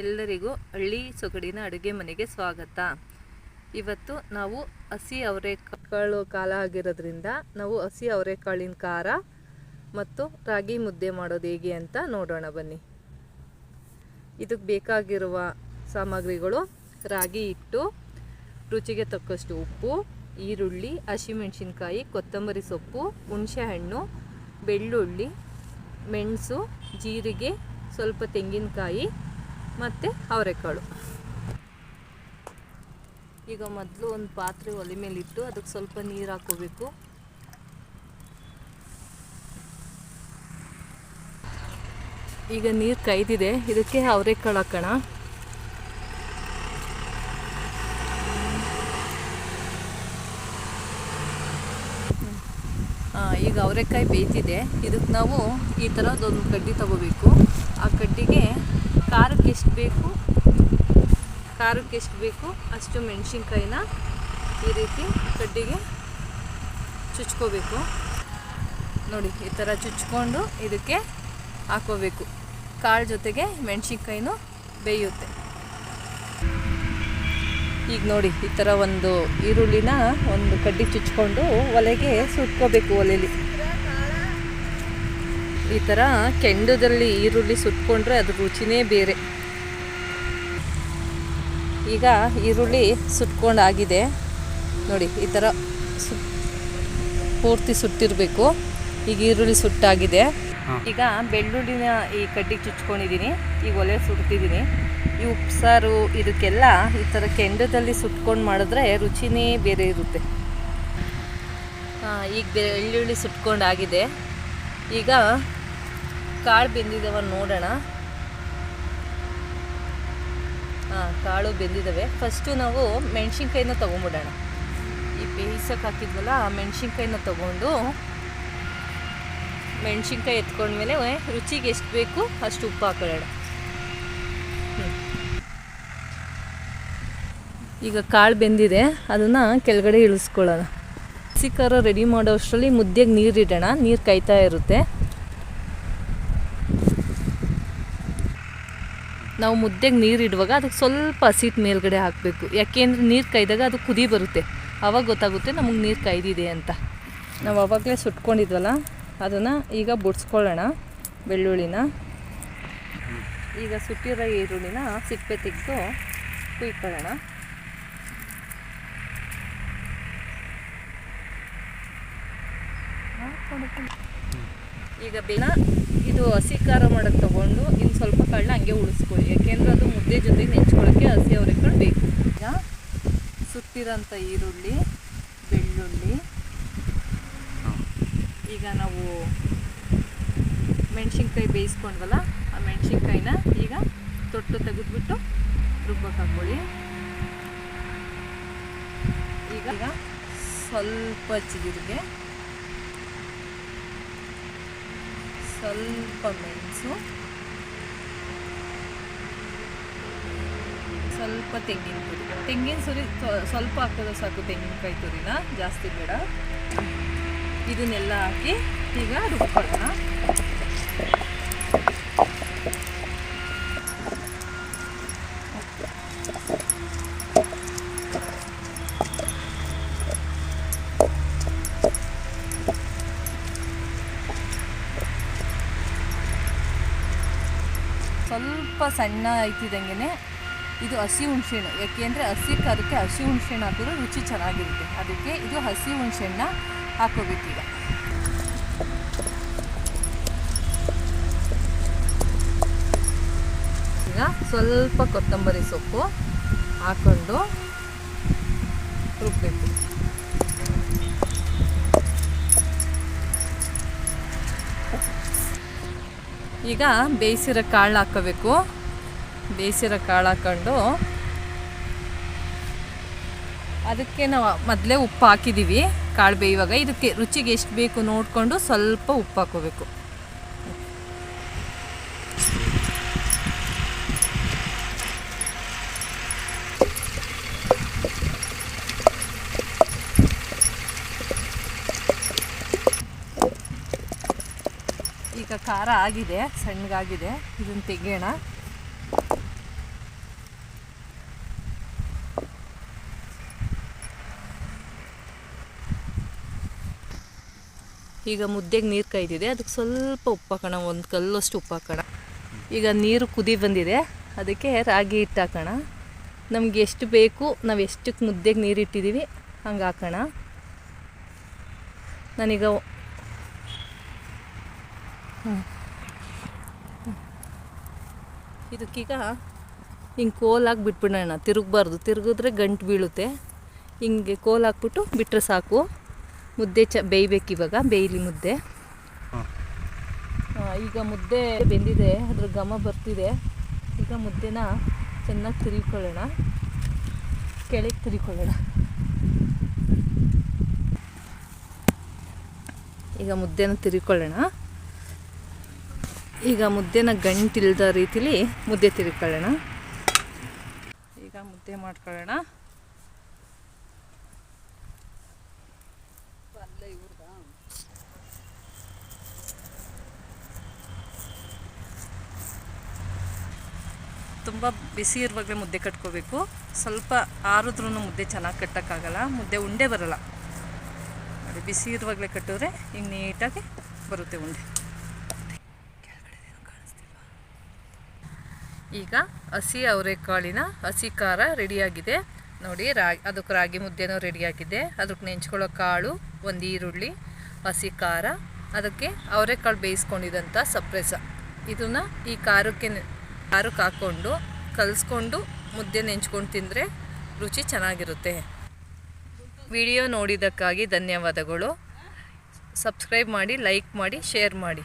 ಎಲ್ಲರಿಗೂ ಹಳ್ಳಿ ಸೊಗಡಿನ ಅಡುಗೆ ಮನೆಗೆ ಸ್ವಾಗತ. ಇವತ್ತು ನಾವು ಹಸಿ ಅವರೆಕಾಳು ಕಾಲ ಆಗಿರೋದ್ರಿಂದ ನಾವು ಹಸಿ ಅವರೆಕಾಳಿನ ಖಾರ ಮತ್ತು ರಾಗಿ ಮುದ್ದೆ ಮಾಡೋದು ಹೇಗೆ ಅಂತ ನೋಡೋಣ ಬನ್ನಿ. ಇದಕ್ಕೆ ಬೇಕಾಗಿರುವ ಸಾಮಗ್ರಿಗಳು ರಾಗಿ ಹಿಟ್ಟು, ರುಚಿಗೆ ತಕ್ಕಷ್ಟು ಉಪ್ಪು, ಈರುಳ್ಳಿ, ಹಸಿಮೆಣಸಿನ್ಕಾಯಿ, ಕೊತ್ತಂಬರಿ ಸೊಪ್ಪು, ಹುಣಸೆಹಣ್ಣು, ಬೆಳ್ಳುಳ್ಳಿ, ಮೆಣಸು, ಜೀರಿಗೆ, ಸ್ವಲ್ಪ ತೆಂಗಿನಕಾಯಿ ಮತ್ತು ಅವರೆಕಾಳು ಈಗ ಮೊದಲು ಒಂದು ಪಾತ್ರೆ ಒಲೆ ಮೇಲಿಟ್ಟು ಅದಕ್ಕೆ ಸ್ವಲ್ಪ ನೀರು ಹಾಕೋಬೇಕು ಈಗ ನೀರು ಕೈದಿದೆ, ಇದಕ್ಕೆ ಅವರೆಕಾಳು ಹಾಕೋಣ. ಈಗ ಅವರೆಕಾಯಿ ಬೇಯ್ತಿದೆ. ಇದಕ್ಕೆ ನಾವು ಈ ಥರದೊಂದು ಕಡ್ಡಿ ತಗೋಬೇಕು. ಆ ಕಡ್ಡಿಗೆ ಖಾರಕ್ಕೆ ಎಷ್ಟು ಬೇಕು? ಖಾರಕ್ಕೆ ಎಷ್ಟು ಬೇಕು? ಅಷ್ಟು ಮೆಣಸಿನ್ಕಾಯಿನ ಈ ರೀತಿ ಕಡ್ಡಿಗೆ ಚುಚ್ಕೋಬೇಕು. ನೋಡಿ, ಈ ಥರ ಚುಚ್ಕೊಂಡು ಇದಕ್ಕೆ ಹಾಕೋಬೇಕು. ಕಾಳು ಜೊತೆಗೆ ಮೆಣಸಿನ್ಕಾಯಿನೂ ಬೇಯುತ್ತೆ. ಈಗ ನೋಡಿ, ಈ ಥರ ಒಂದು ಈರುಳ್ಳಿನ ಒಂದು ಕಡ್ಡಿ ಚುಚ್ಕೊಂಡು ಒಲೆಗೆ ಸುಟ್ಕೋಬೇಕು ಒಲೆಯಲ್ಲಿ ಈ ಥರ ಕೆಂಡದಲ್ಲಿ ಈರುಳ್ಳಿ ಸುಟ್ಕೊಂಡ್ರೆ ಅದು ರುಚಿನೇ ಬೇರೆ. ಈಗ ಈರುಳ್ಳಿ ಸುಟ್ಕೊಂಡಾಗಿದೆ. ನೋಡಿ ಈ ಥರ ಸು ಪೂರ್ತಿ ಸುಟ್ಟಿರಬೇಕು. ಈಗ ಈರುಳ್ಳಿ ಸುಟ್ಟಾಗಿದೆ. ಈಗ ಬೆಳ್ಳುಳ್ಳಿನ ಈ ಕಡ್ಡಿಗೆ ಚುಚ್ಕೊಂಡಿದ್ದೀನಿ. ಈಗ ಒಲೆ ಸುಡ್ತಿದ್ದೀನಿ. ಈ ಉಪ್ಸಾರು ಇದಕ್ಕೆಲ್ಲ ಈ ಥರ ಕೆಂಡದಲ್ಲಿ ಸುಟ್ಕೊಂಡು ಮಾಡಿದ್ರೆ ರುಚಿನೇ ಬೇರೆ ಇರುತ್ತೆ. ಈಗ ಬೆಳ್ಳುಳ್ಳಿ ಸುಟ್ಕೊಂಡಾಗಿದೆ. ಈಗ ಕಾಳು ಬೆಂದಿದ್ದಾವೆ ನೋಡೋಣ. ಹಾಂ, ಕಾಳು ಬೆಂದಿದ್ದಾವೆ ಫಸ್ಟು ನಾವು ಮೆಣಸಿನ್ಕಾಯಿನ ತೊಗೊಂಬಿಡೋಣ. ಈ ಬೇಯಿಸೋಕೆ ಹಾಕಿದ್ವಲ್ಲ, ಆ ಮೆಣಸಿನ್ಕಾಯಿನ ತೊಗೊಂಡು ಮೆಣಸಿನ್ಕಾಯಿ ಎತ್ಕೊಂಡ್ಮೇಲೆ ರುಚಿಗೆ ಎಷ್ಟು ಬೇಕು ಅಷ್ಟು ಉಪ್ಪು ಹಾಕೊಳ್ಳೋಣ. ಈಗ ಕಾಳು ಬೆಂದಿದೆ, ಅದನ್ನು ಕೆಳಗಡೆ ಇಳಿಸ್ಕೊಳ್ಳೋಣ. ಖಾರ ರೆಡಿ ಮಾಡೋ ಅಷ್ಟರಲ್ಲಿ ಮುದ್ದೆಗೆ ನೀರು ಇಡೋಣ ನೀರು ಕಾಯ್ತಾ ಇರುತ್ತೆ. ನಾವು ಮುದ್ದೆಗೆ ನೀರು ಇಡುವಾಗ ಅದಕ್ಕೆ ಸ್ವಲ್ಪ ಹಸಿಟ್ಟು ಮೇಲ್ಗಡೆ ಹಾಕಬೇಕು. ಯಾಕೆಂದರೆ ನೀರು ಕಾಯ್ದಾಗ ಅದು ಕುದಿ ಬರುತ್ತೆ. ಆವಾಗ ಗೊತ್ತಾಗುತ್ತೆ ನಮಗೆ ನೀರು ಕಾಯ್ದಿದೆ ಅಂತ. ನಾವು ಆವಾಗಲೇ ಸುಟ್ಕೊಂಡಿದ್ವಲ್ಲ ಅದನ್ನು ಈಗ ಬುಡ್ಸ್ಕೊಳ್ಳೋಣ ಬೆಳ್ಳುಳ್ಳಿನ. ಈಗ ಸುಟ್ಟಿರೋ ಈರುಳ್ಳಿನ ಸಿಪ್ಪೆ ತೆಗೆದು ಕುಯ್ಕೊಳ್ಳೋಣ. ಈಗ ಬೇನ ಇದು ಹಸಿ ಖಾರ ಮಾಡೋಕ್ಕೆ ತೊಗೊಂಡು ಇನ್ನು ಸ್ವಲ್ಪ ಕಾಳನ್ನ ಹಂಗೆ ಉಳಿಸ್ಕೊಳ್ಳಿ. ಯಾಕೆಂದ್ರೆ ಅದು ಮುದ್ದೆ ಜೊತೆಗೆ ನೆಂಚ್ಕೊಳ್ಳೋಕ್ಕೆ ಹಸಿ ಅವರೆಕಾಳು ಬೇಕು. ಈಗ ಸುತ್ತಿರೋಂಥ ಈರುಳ್ಳಿ, ಬೆಳ್ಳುಳ್ಳಿ. ಈಗ ನಾವು ಮೆಣಸಿನ್ಕಾಯಿ ಬೇಯಿಸ್ಕೊಂಡ್ವಲ್ಲ, ಆ ಮೆಣಸಿನ್ಕಾಯಿನ ಈಗ ತೊಟ್ಟು ತೆಗೆದ್ಬಿಟ್ಟು ರುಬ್ಬಕ್ಕೆ ಈಗ ಈಗ ಸ್ವಲ್ಪ ಜೀರಿಗೆ ಸ್ವಲ್ಪ ಮೆಣಸು, ಸ್ವಲ್ಪ ತೆಂಗಿನ ತುರಿ. ತೆಂಗಿನ ಸುರಿ ಸ್ವ- ಸ್ವಲ್ಪ ಹಾಕೋದು ಸಾಕು ತೆಂಗಿನಕಾಯಿ ತುರಿನ. ಜಾಸ್ತಿ ಬೇಡ. ಇದನ್ನೆಲ್ಲ ಹಾಕಿ ಈಗ ರುಬ್ಕೊಳ್ಳೋಣ. ಸ್ವಲ್ಪ ಸಣ್ಣ ಐತಿದಂಗೆ ಇದು ಹಸಿ ಹುಣ್ಸೆಹಣ್ಣು. ಯಾಕೆಂದರೆ ಹಸಿ ಅದಕ್ಕೆ ಹಸಿ ಹುಣಸೆಹಣ್ಣು ಹಾಕಿದ್ರೆ ರುಚಿ ಚೆನ್ನಾಗಿರುತ್ತೆ. ಅದಕ್ಕೆ ಇದು ಹಸಿ ಹುಣ್ಸೆಹಣ್ಣ ಹಾಕೋಬೇಕೀಗ ಈಗ. ಸ್ವಲ್ಪ ಕೊತ್ತಂಬರಿ ಸೊಪ್ಪು ಹಾಕೊಂಡು ರುಬ್ಬಬೇಕು ಈಗ ಬೇಯಿಸಿರೋ ಕಾಳು ಹಾಕೋಬೇಕು. ಬೇಯಿಸಿರೋ ಕಾಳು ಹಾಕೊಂಡು ಅದಕ್ಕೆ ನಾವು ಮೊದಲೇ ಉಪ್ಪು ಹಾಕಿದ್ದೀವಿ ಕಾಳು ಬೇಯುವಾಗ ಇದಕ್ಕೆ ರುಚಿಗೆ ಎಷ್ಟು ಬೇಕು ನೋಡಿಕೊಂಡು ಸ್ವಲ್ಪ ಉಪ್ಪು ಹಾಕೋಬೇಕು. ಖಾರ ಆಗಿದೆ, ಸಣ್ಣಗಾಗಿದೆ. ಇದನ್ನು ತೆಗೆಯೋಣ. ಈಗ ಮುದ್ದೆಗೆ ನೀರು ಕಾಯ್ತಿದೆ ಅದಕ್ಕೆ ಸ್ವಲ್ಪ ಉಪ್ಪು ಹಾಕೋಣ. ಒಂದು ಕಲ್ಲಷ್ಟು ಉಪ್ಪು ಹಾಕೋಣ. ಈಗ ನೀರು ಕುದಿ ಬಂದಿದೆ. ಅದಕ್ಕೆ ರಾಗಿ ಹಿಟ್ಟು ಹಾಕೋಣ. ನಮ್ಗೆ ಎಷ್ಟು ಬೇಕು, ನಾವು ಎಷ್ಟಕ್ಕೆ ಮುದ್ದೆಗೆ ನೀರು ಇಟ್ಟಿದ್ದೀವಿ ಹಂಗೆ ಹಾಕೋಣ. ನಾನೀಗ ಇದಕ್ಕೀಗ ಹಿಂಗೆ ಕೋಲ್ ಬಿಟ್ಬಿಡೋಣ ತಿರುಗಬಾರ್ದು. ತಿರುಗಿದ್ರೆ ಗಂಟು ಬೀಳುತ್ತೆ. ಹಿಂಗೆ ಕೋಲ್ ಹಾಕ್ಬಿಟ್ಟು ಬಿಟ್ಟರೆ ಸಾಕು. ಮುದ್ದೆ ಚ ಬೇಯ್ಬೇಕು ಇವಾಗ ಬೇಯಲಿ ಮುದ್ದೆ. ಈಗ ಮುದ್ದೆ ಬೆಂದಿದೆ. ಅದ್ರ ಘಮ ಬರ್ತಿದೆ. ಈಗ ಮುದ್ದೆನ ಚೆನ್ನಾಗಿ ತಿರುಗಿಕೊಳ್ಳೋಣ. ಕೆಳಗೆ ತಿರುಗಿಕೊಳ್ಳೋಣ. ಈಗ ಮುದ್ದೆನ ತಿರುಗಿಕೊಳ್ಳೋಣ. ಈಗ ಮುದ್ದೆನ ಗಂಟಿಲ್ದ ರೀತಿಲಿ ಮುದ್ದೆ ತಿರ್ಕೊಳ್ಳೋಣ. ಈಗ ಮುದ್ದೆ ಮಾಡ್ಕೊಳ್ಳೋಣ. ತುಂಬ ಬಿಸಿ ಇರುವಾಗಲೇ ಮುದ್ದೆ ಕಟ್ಕೋಬೇಕು. ಸ್ವಲ್ಪ ಆರಿದ್ರೂ ಮುದ್ದೆ ಚೆನ್ನಾಗಿ ಕಟ್ಟೋಕ್ಕಾಗಲ್ಲ. ಮುದ್ದೆ ಉಂಡೆ ಬರಲ್ಲ. ಅದು ಬಿಸಿ ಇರುವಾಗಲೇ ಕಟ್ಟಿದ್ರೆ ಹಿಂಗೆ ನೀಟಾಗಿ ಬರುತ್ತೆ ಉಂಡೆ. ಈಗ ಹಸಿ ಅವರೆಕಾಳಿನ ಹಸಿ ಖಾರ ರೆಡಿಯಾಗಿದೆ. ನೋಡಿ ರಾಗಿ ಅದಕ್ಕೆ ರಾಗಿ ಮುದ್ದೆನೂ ರೆಡಿಯಾಗಿದೆ. ಅದಕ್ಕೆ ನೆಂಚ್ಕೊಳ್ಳೋ ಕಾಳು, ಒಂದು ಈರುಳ್ಳಿ, ಹಸಿ ಖಾರ. ಅದಕ್ಕೆ ಅವರೆಕಾಳು ಬೇಯಿಸ್ಕೊಂಡಿದ್ದಂಥ ಸಪ್ರೆಸ. ಇದನ್ನು ಈ ಖಾರಕ್ಕೆ ಖಾರಕ್ಕೆ ಹಾಕ್ಕೊಂಡು ಕಲಿಸ್ಕೊಂಡು ಮುದ್ದೆ ನೆಂಚ್ಕೊಂಡು ತಿಂದರೆ ರುಚಿ ಚೆನ್ನಾಗಿರುತ್ತೆ. ವಿಡಿಯೋ ನೋಡಿದ್ದಕ್ಕಾಗಿ ಧನ್ಯವಾದಗಳು. ಸಬ್ಸ್ಕ್ರೈಬ್ ಮಾಡಿ, ಲೈಕ್ ಮಾಡಿ, ಶೇರ್ ಮಾಡಿ.